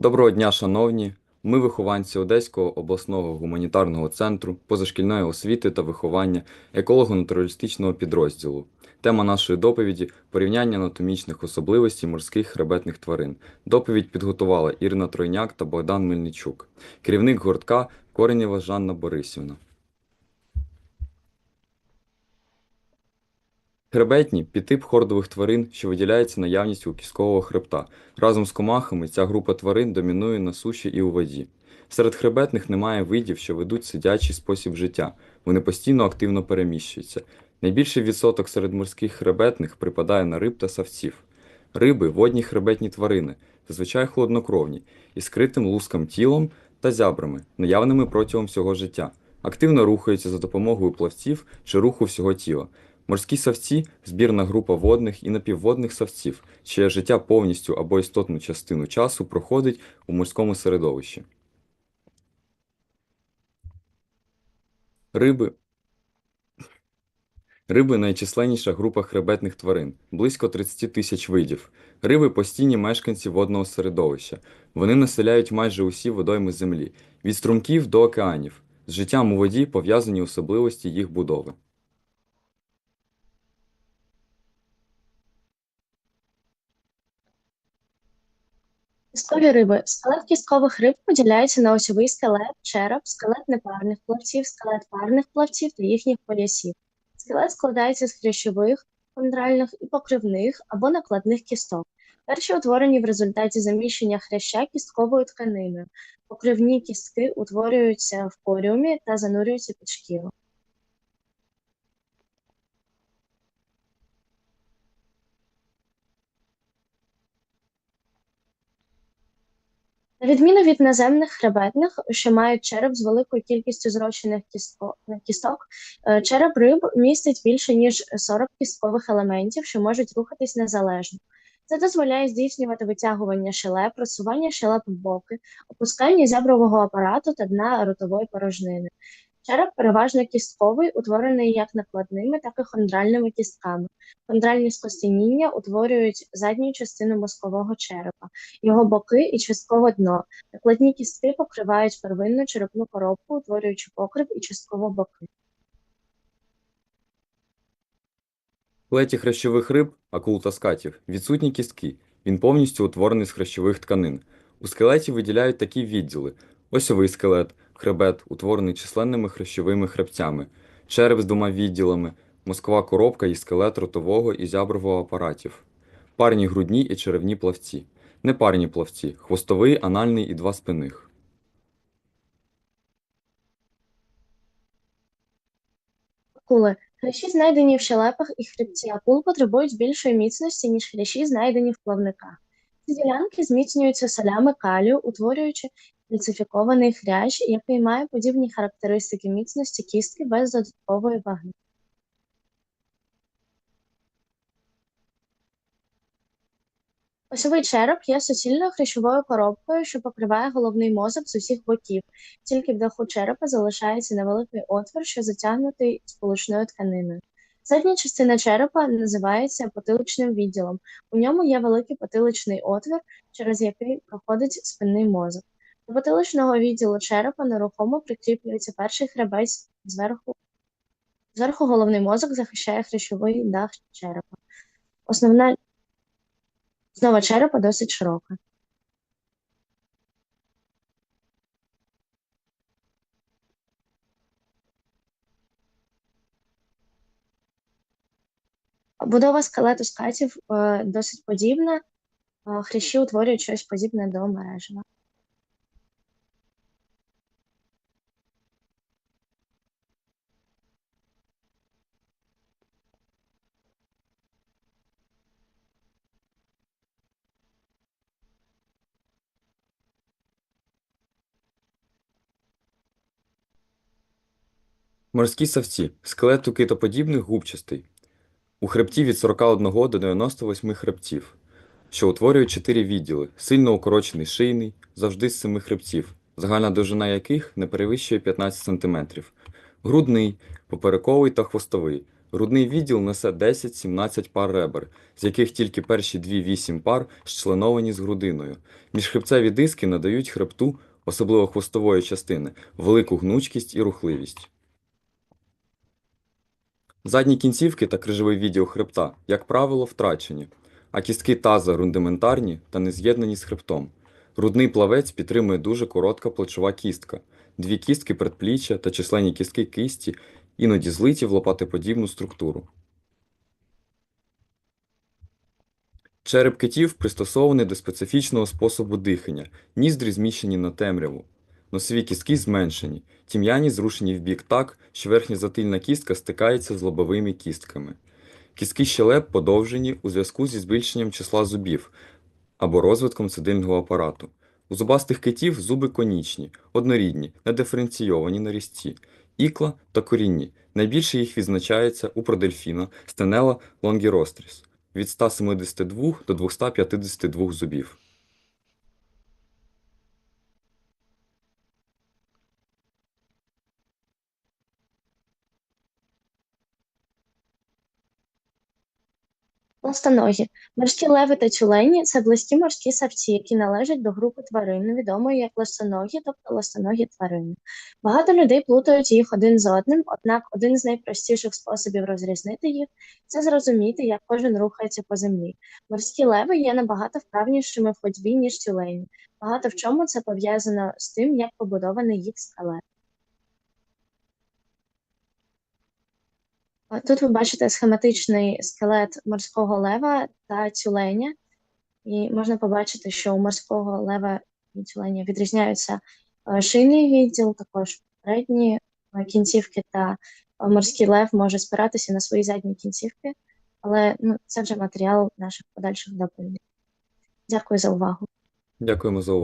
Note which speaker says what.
Speaker 1: Доброго дня, шановні! Ми вихованці Одеського обласного гуманітарного центру позашкільної освіти та виховання еколого-натуралістичного підрозділу. Тема нашої доповіді порівняння анатомічних особливостей морських хребетних тварин. Доповідь підготувала Ірина Тройняк та Богдан Мельничук, керівник гуртка Коренєва Жанна Борисівна. Хребетні підтип хордових тварин, що виділяється наявністю кісткового хребта. Разом з комахами ця група тварин домінує на суші і у воді. Серед хребетних немає видів, що ведуть сидячий спосіб життя. Вони постійно активно переміщуються. Найбільший відсоток серед морських хребетних припадає на риб та савців. Риби водні хребетні тварини, зазвичай хладнокровні, із скритим луском тілом та зябрами, наявними протягом всього життя. Активно рухаються за допомогою плавців чи руху всього тіла. Морські савці збірна група водних і напівводних савців, чиє життя повністю або істотну частину часу проходить у морському середовищі. Риби. Риби найчисленніша група хребетних тварин, близько 30 тисяч видів. Риби постійні мешканці водного середовища. Вони населяють майже усі водойми землі, від струмків до океанів. З життям у воді пов'язані особливості їх будови.
Speaker 2: Кісткові риби. Скелет кісткових риб поділяється на осьовий скелет, череп, скелет непарних плавців, скелет парних плавців та їхніх поясів. Скелет складається з хрящових, хондральних і покривних або накладних кісток. Перші утворені в результаті заміщення хряща кістковою тканиною. Покривні кістки утворюються в поріумі та занурюються під шкіру. На відміну від наземних хребетних, що мають череп з великою кількістю зрощених кістко- кісток, е, череп риб містить більше ніж 40 кісткових елементів, що можуть рухатись незалежно. Це дозволяє здійснювати витягування шелеп, просування шелеп в боки, опускання зябрового апарату та дна ротової порожнини. Череп переважно кістковий, утворений як накладними, так і хондральними кістками. Хондральні скостяніння утворюють задню частину мозкового черепа, його боки і частково дно. Накладні кістки покривають первинну черепну коробку, утворюючи покрив і частково боки.
Speaker 1: Леті хрящових риб, акул та скатів, відсутні кістки. Він повністю утворений з хрящових тканин. У скелеті виділяють такі відділи: осьовий скелет, хребет, утворений численними хрящовими хребцями, череп з двома відділами, мозкова коробка і скелет ротового і зябрового апаратів, парні грудні і черевні плавці, непарні плавці, хвостовий, анальний і два спинних.
Speaker 2: Акули. Хрящі, знайдені в щелепах і хребці акул, потребують більшої міцності, ніж хрящі, знайдені в плавниках. Ці ділянки зміцнюються солями калію, утворюючи кальцифікований хрящ, який має подібні характеристики міцності кістки без додаткової ваги. Осьовий череп є суцільною хрящовою коробкою, що покриває головний мозок з усіх боків. Тільки в даху черепа залишається невеликий отвір, що затягнутий сполучною тканиною. Задня частина черепа називається потиличним відділом. У ньому є великий потиличний отвір, через який проходить спинний мозок. До потиличного відділу черепа нерухомо прикріплюється перший хребець зверху. Зверху головний мозок захищає хрящовий дах черепа. Основна Основа черепа досить широка. Будова скелету скатів е, досить подібна. Е, Хрящі утворюють щось подібне до мережева.
Speaker 1: Морські савці. Скелет у китоподібних губчастий. У хребті від 41 до 98 хребців, що утворюють 4 відділи, сильно укорочений шийний, завжди з 7 хребців, загальна довжина яких не перевищує 15 см. Грудний, поперековий та хвостовий. Грудний відділ несе 10-17 пар ребер, з яких тільки перші 2-8 пар щленовані з грудиною. Міжхребцеві диски надають хребту, особливо хвостової частини, велику гнучкість і рухливість. Задні кінцівки та крижовий відділ хребта, як правило, втрачені, а кістки таза рундиментарні та не з'єднані з хребтом. Грудний плавець підтримує дуже коротка плечова кістка, дві кістки предпліччя та численні кістки кисті, іноді злиті в лопатеподібну структуру. Череп китів пристосований до специфічного способу дихання, ніздрі зміщені на темряву. Носові кістки зменшені, тім'яні зрушені в бік так, що верхня затильна кістка стикається з лобовими кістками. Кістки щелеп подовжені у зв'язку зі збільшенням числа зубів або розвитком цидильного апарату. У зубастих китів зуби конічні, однорідні, недиференційовані на різці, ікла та корінні. Найбільше їх відзначається у продельфіна стенела лонгіростріс від 172 до 252 зубів.
Speaker 2: Ластоногі. Морські леви та тюлені – це близькі морські савці, які належать до групи тварин, відомої як ластоногі, тобто ластоногі тварини. Багато людей плутають їх один з одним, однак один з найпростіших способів розрізнити їх – це зрозуміти, як кожен рухається по землі. Морські леви є набагато вправнішими в ходьбі, ніж тюлені. Багато в чому це пов'язано з тим, як побудований їх скелет. Тут ви бачите схематичний скелет морського лева та тюленя, і можна побачити, що у морського лева і тюленя відрізняються е, шийний відділ, також передні е, кінцівки, та е, морський лев може спиратися на свої задні кінцівки, але ну, це вже матеріал наших подальших доповідей. Дякую за увагу.
Speaker 1: Дякуємо за увагу.